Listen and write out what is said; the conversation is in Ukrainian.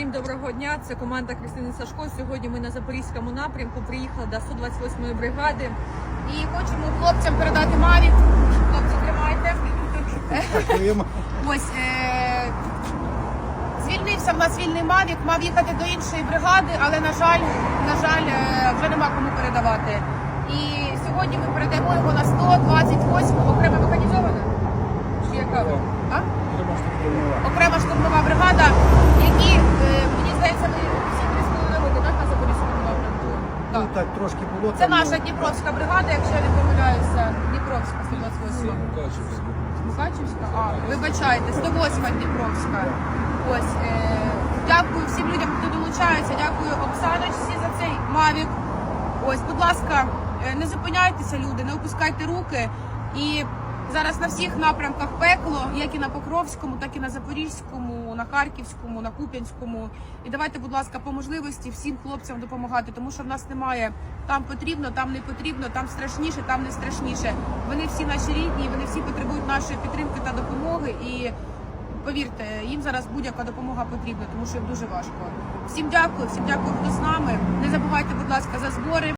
Всім доброго дня. Це команда Кристини Сашко. Сьогодні ми на Запорізькому напрямку приїхали до 128-ї бригади. І хочемо хлопцям передати Мавік. Хлопці, тримайте. Ось е- звільнився в нас вільний Мавік, мав їхати до іншої бригади, але на жаль, на жаль, е, вже нема кому передавати. І сьогодні ми передаємо його на 128 окрема механізована. Чи яка? Окрема штурмова бригада, які, е, мені здається, ми всі три з половиною роки так, на Запорізькому напрямку. Ну, Так. так трошки було. Це там, наша ну, Дніпровська бригада, якщо я не помиляюся. Дніпровська 128. Мукачівська? А, вибачайте, 108 Дніпровська. Ось. Е, дякую всім людям, хто долучається. Дякую Оксаночці за цей Мавік. Ось, будь ласка, е, не зупиняйтеся, люди, не опускайте руки. І зараз на всіх напрямках пекло, як і на Покровському, так і на Запорізькому, на Харківському, на Куп'янському. І давайте, будь ласка, по можливості всім хлопцям допомагати, тому що в нас немає там потрібно, там не потрібно, там страшніше, там не страшніше. Вони всі наші рідні, вони всі потребують нашої підтримки та допомоги. І повірте, їм зараз будь-яка допомога потрібна, тому що їм дуже важко. Всім дякую, всім дякую, хто з нами. Не забувайте, будь ласка, за збори.